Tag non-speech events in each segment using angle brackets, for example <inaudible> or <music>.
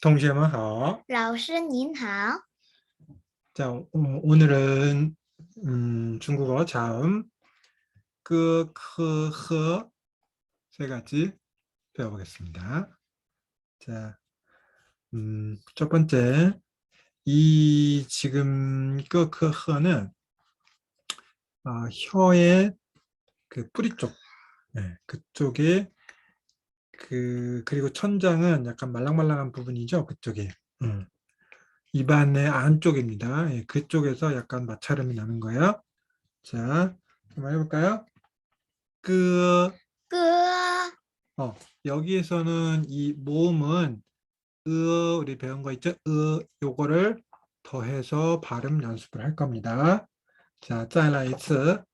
同学们好.老师您好， 자, 어, 오늘은 음, 중국어 자음 그, 크, 흐, 세 가지 배워보겠습니다. 자, 음, 첫 번째, 이 지금 그, 크, 흐는 어, 혀의 그 뿌리 쪽, 네, 그쪽에 그 그리고 천장은 약간 말랑말랑한 부분이죠, 그쪽에. 음. 입안의 안쪽입니다. 예, 그쪽에서 약간 마찰음이 나는 거예요. 자, 한번 해볼까요? 그, 哥 어, 여기에서는 이 모음은 으, 우리 배운 거 있죠? 으, 요거를 더해서 발음 연습을 할 겁니다. 자, 再来一次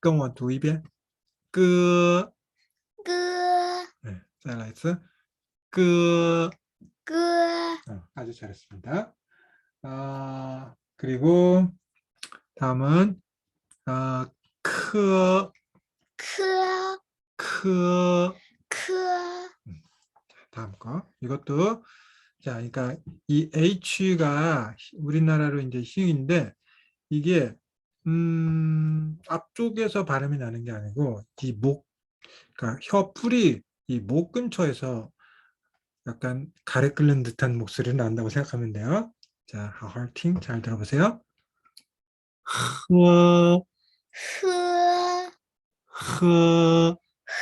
跟我读一遍그, 끄, 네, 자, 라이츠. 끄. 끄, 어, 아주 잘했습니다. 아, 그리고 다음은 아, 크, 크, 크. 크, 음, 다음 거. 이것도 자, 그러니까 이 H가 우리나라로 이제 희인데 이게 음, 앞쪽에서 발음이 나는 게 아니고 이 목 그러니까 혀 뿌리 이목 근처에서 약간 가래 끓는 듯한 목소리를 난다고 생각하면 돼요. 자, 하얼팅 잘 들어보세요. 흐, 呵 흐,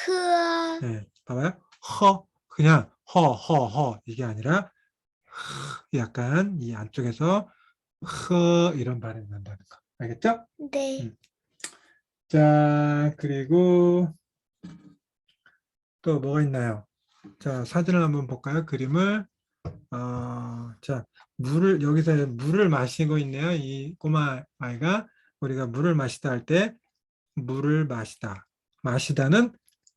呵 네, 봐봐요. 허, 그냥 허, 허, 허 이게 아니라 흐, 약간 이 안쪽에서 흐 이런 발음이 난다는 거. 알겠죠? 네 음. 자, 그리고 또 뭐가 있나요? 자, 사진을 한번 볼까요? 그림을. 어, 자, 물을, 여기서 물을 마시고 있네요. 이 꼬마 아이가 우리가 물을 마시다 할 때, 물을 마시다. 마시다는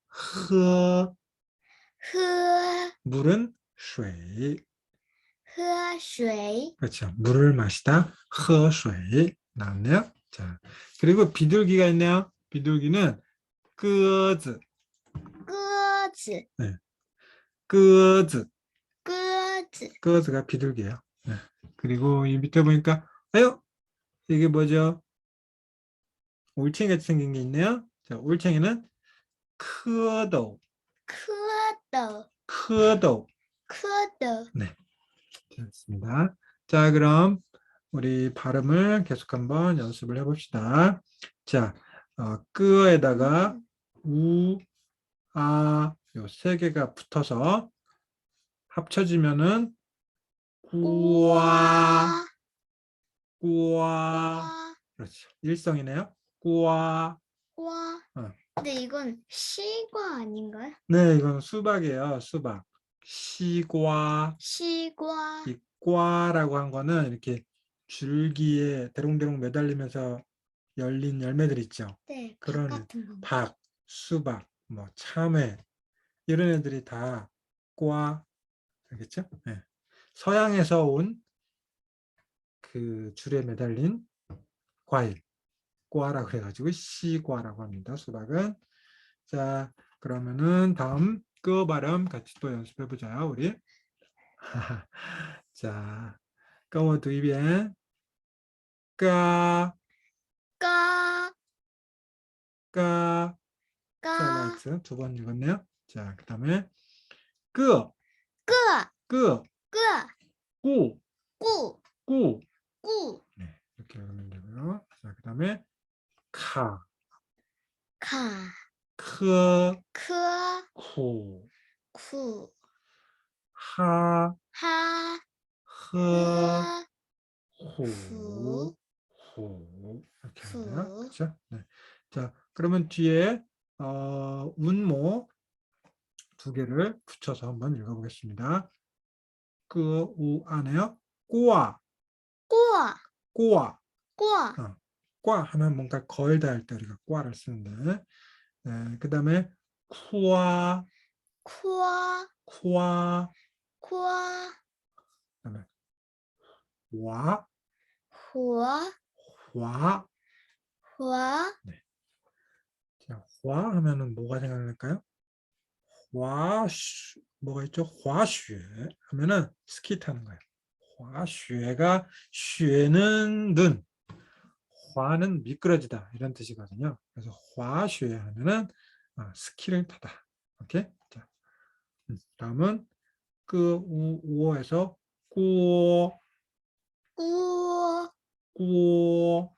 흐. 흐. 물은 쇠. 흐쇠. 그렇죠. 물을 마시다. 흐쇠. 나왔네요. 자, 그리고 비둘기가 있네요. 비둘기는 끄즈. 끄즈. 네. 끄즈. 끄즈. 끄즈가 비둘기예요. 네. 그리고 이 밑에 보니까 아유 이게 뭐죠? 울챙이 같이 생긴 게 있네요. 자, 올챙이는 크도. 크도. 크도. 크도. 네. 좋습니다. 자, 그럼 우리 발음을 계속 한번 연습을 해봅시다. 자, 어, 끄에다가 음. 우, 아, 요세 개가 붙어서 합쳐지면은 꾸와, 꾸와. 와 그렇죠. 일성이네요. 꾸와. 와 어. 근데 이건 시과 아닌가요? 네, 이건 수박이에요. 수박. 시과. 시과 이 과라고 한 거는 이렇게 줄기에 대롱대롱 매달리면서 열린 열매들 있죠. 네, 박 그런. 박, 수박, 뭐 참외 이런 애들이 다 꽈, 알겠죠? 네. 서양에서 온 그 줄에 매달린 과일, 꽈라고 해가지고 시과라고 합니다. 수박은. 자, 그러면은 다음 끄 발음 같이 또 연습해 보자 우리. <laughs> 자, 까워 두이변 까, 까, 까, 까. 사이라이트 두번 읽었네요. 자, 그 다음에 끄, 끄, 끄, 끄, 꾸, 꾸, 꾸. 꾸, 네, 이렇게 읽으면 되고요. 자, 그 다음에 카, 카, 크, 크, 쿠, 쿠, 하, 하, 흐, 흐, 후, 후. 이렇게 하면. 후. 그렇죠? 네. 자, 그러면 뒤에 어, 운모 두 개를 붙여서 한번 읽어보겠습니다. 그, 우, 안에요. 꼬아, 꾸, 꼬아. 꾸, 과 하면 뭔가 걸다 할 때 우리가 과를 쓰는데. 네, 그 다음에 쿠아. 쿠아, 쿠아. 쿠아, 그다음에 와. 후아, 화. 후아, 자, 화 하면은 뭐가 생각날까요? 화슈 뭐가 있죠? 화슈 하면은 스키 타는 거예요. 화슈가 슈는 눈, 화는 미끄러지다 이런 뜻이거든요. 그래서 화슈 하면은 아, 스키를 타다. 오케이. 자, 음, 다음은 끄우오에서 꾸꾸꾸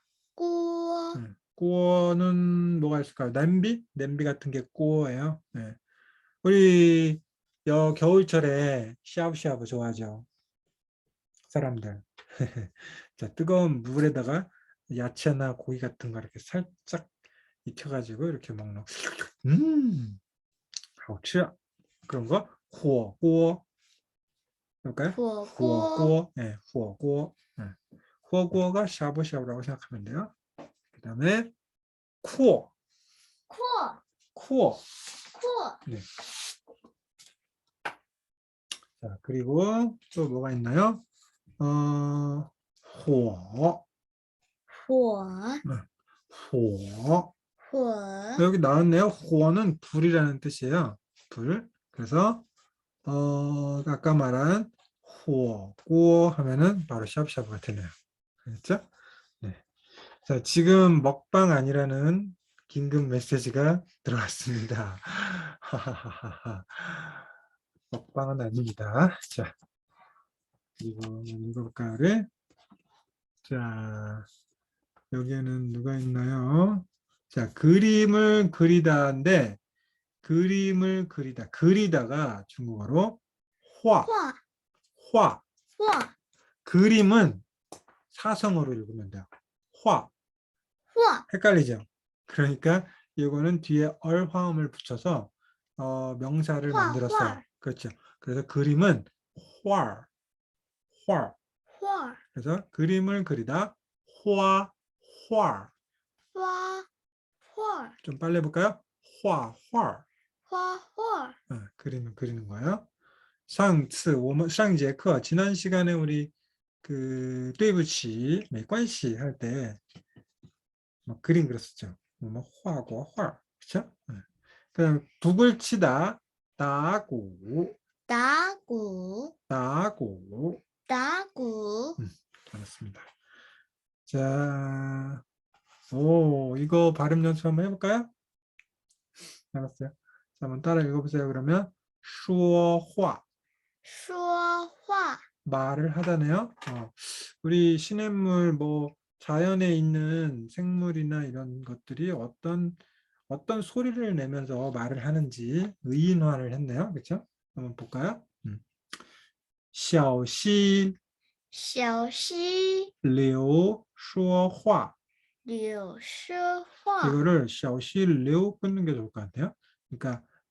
꾸어는 뭐가 있을까요? 냄비? 냄비 같은 게 꾸어예요. 네. 우리 여 겨울철에 샤브샤브 좋아하죠. 사람들. <laughs> 자, 뜨거운 물에다가 야채나 고기 같은 거 이렇게 살짝 익혀가지고 이렇게 먹는 음, 아, 하우치 그런 거 구워, 구워. 그럴까요? 호어 호어 예, 호어 구워, 구워가 샤브샤브라고 생각하면 돼요. 그 다음에 코어. 코어. 코어. 코어. 네. 자, 그리고 또 뭐가 있나요? 어, 호어. 호어. 네. 호어. 호어. 여기 나왔네요. 호어는 불이라는 뜻이에요. 불. 그래서 어, 아까 말한 호어, 꾸어 하면은 바로 샵샵 같으네요. 알겠죠? 네. 자, 지금 먹방 아니라는 긴급 메시지가 들어왔습니다. 먹방은 아닙니다. 자, 이거 한번 읽어볼까요? 자, 여기에는 누가 있나요? 자, 그림을 그리다인데 그림을 그리다. 그리다가 중국어로 화, 画， 화. 画， 그림은 사성어로 읽으면 돼요. 화. 画， 헷갈리죠? 그러니까 이거는 뒤에 얼화음을 붙여서 어, 명사를 화, 만들었어요. 화. 그렇죠. 그래서 그림은 화, 화. 画， 그래서 그림을 그리다 화, 화. 花，画， 좀 빨리 해볼까요? 화, 화. 花，画， 어, 그림을 그리는 거예요. 上次我们上节课 지난 시간에 우리 그 对不起 没关系 할 때 뭐 그림 그렸었죠. 뭐 화고 화. 그렇죠? 그다음 북을 치다 따고 打鼓， 따고 打鼓， 알았습니다. 자, 오 이거 발음 연습 한번 해볼까요? 알았어요. 자, 한번 따라 읽어보세요. 그러면 说话说话， 말을 하다네요. 어, 우리 시냇물 뭐 자연에 있는 생물이나 이런 것들이 어떤 어떤 소리를 내면서 말을 하는지 의인화를 했네요. 그렇죠? 한번 볼까요? 음. 小溪小溪流说话 柳说话， 이거를 小溪流 끊는 게 좋을 것 같아요. 그러니까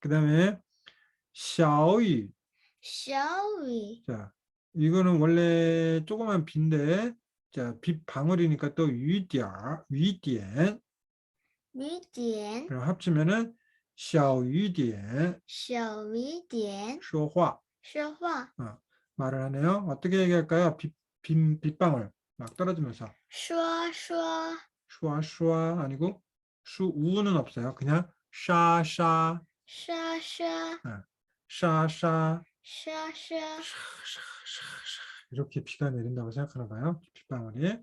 그 다음에 샤오이. 샤오이. 자 이거는 원래 조그만 빈데 자빗 방울이니까 또 위디아 위디엔. 위디엔. 그럼 합치면은 샤오위디엔. 샤오위디엔. 쇼화. 쇼화. 어, 말을 하네요. 어떻게 얘기할까요? 빗, 빈, 빗방울. 막 떨어지면서. 쇼아, 쇼아. 슈아슈아 아니고 슈우는 없어요. 그냥 샤샤. 沙沙 샤샤 沙沙， 샤샤샤샤 이렇게 비가 내린다고 생각하나 봐요. 빗방울이.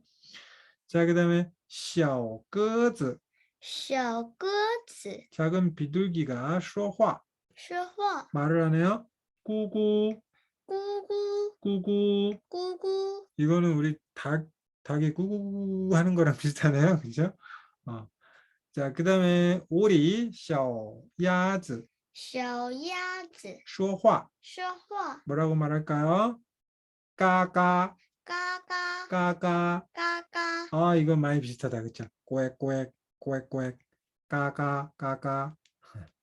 자, 그다음에 小鸽子小鸽子 작은 비둘기가 说话说话， 말을 하네요. 꾸꾸 咕咕 꾸꾸 咕咕， 이거는 우리 닭 닭이 꾸꾸 하는 거랑 비슷하네요. 그죠? 어. 자, 그다음에 오리 小鸭子小鸭子说话说话， 뭐라고 말할까요? 까까 嘎嘎 까까 嘎嘎， 아 이거 많이 비슷하다 그쵸? 꼬액꼬액 꼬액꼬액 까까 까까 <laughs>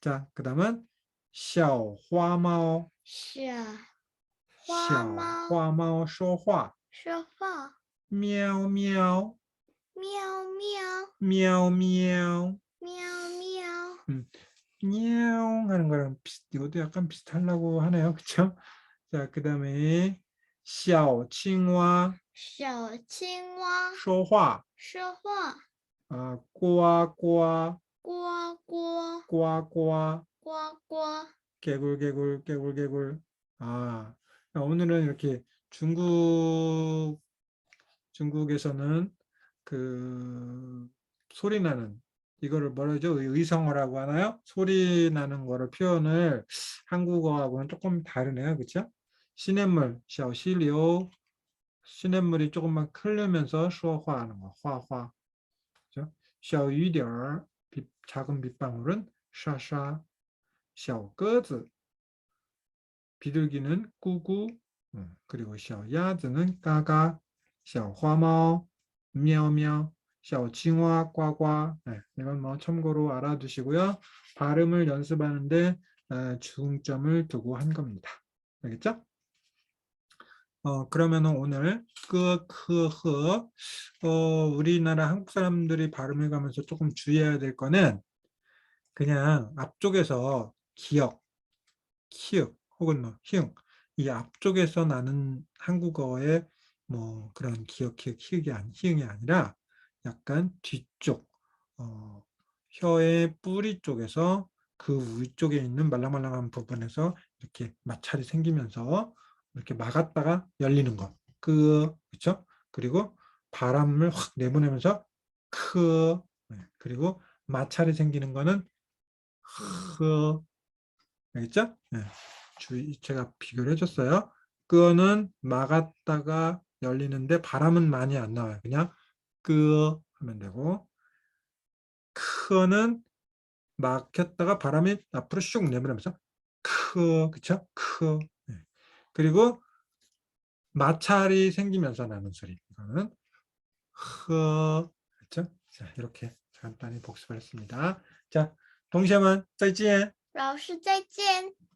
자 그다음은 小花猫小小花猫花猫说话说话，喵喵 喵喵喵喵喵喵， 냥 하는 거랑 비슷, 이것도 약간 비슷하려고 하네요. 그쵸? 자, 그 다음에 小青蛙小青蛙说话说话， 아, 꼬아 꼬아 呱呱 꼬아 꼬아 呱呱， 개굴 개굴 개굴 개굴 아 오늘은 이렇게 중국 중국에서는 그 소리 나는 이거를 뭐라죠? 의성어라고 하나요? 소리 나는 거를 표현을 한국어하고는 조금 다르네요. 그렇죠? 시냇물, 샤오시리오 시냇물이 조금만 흐르면서 수화하는 거, 화화. 그렇죠? 샤오유디얼, 작은 빗방울은 샤샤, 샤오끄즈, 비둘기는 꾸꾸, 음, 그리고 샤오야즈는 까까 샤오화마오, 며며, 샤오칭화, 꽈과 네, 이건 뭐 참고로 알아두시고요. 발음을 연습하는데 에, 중점을 두고 한 겁니다. 알겠죠? 어, 그러면 오늘 끄, 흐, 흐 어, 우리나라 한국 사람들이 발음을 가면서 조금 주의해야 될 거는 그냥 앞쪽에서 기억, 키읔 혹은 뭐 흉, 이 앞쪽에서 나는 한국어의 뭐 그런 기역, 키읔, 히읗이 아니 히읗이 아니라 약간 뒤쪽 어, 혀의 뿌리 쪽에서 그 위쪽에 있는 말랑말랑한 부분에서 이렇게 마찰이 생기면서 이렇게 막았다가 열리는 것. 그 그렇죠? 그리고 바람을 확 내보내면서 크 네, 그리고 마찰이 생기는 거는 흐 알겠죠? 네. 주의 제가 비교를 해줬어요. 그거는 막았다가 열리는데 바람은 많이 안 나와요. 그냥 그 하면 되고 크는 막혔다가 바람이 앞으로 슉 내보내면서 크 그쵸? 크 네. 그리고 마찰이 생기면서 나는 소리 이거는 흐 그렇죠? 자 이렇게 간단히 복습을 했습니다. 자 동시에만 再见老师再见。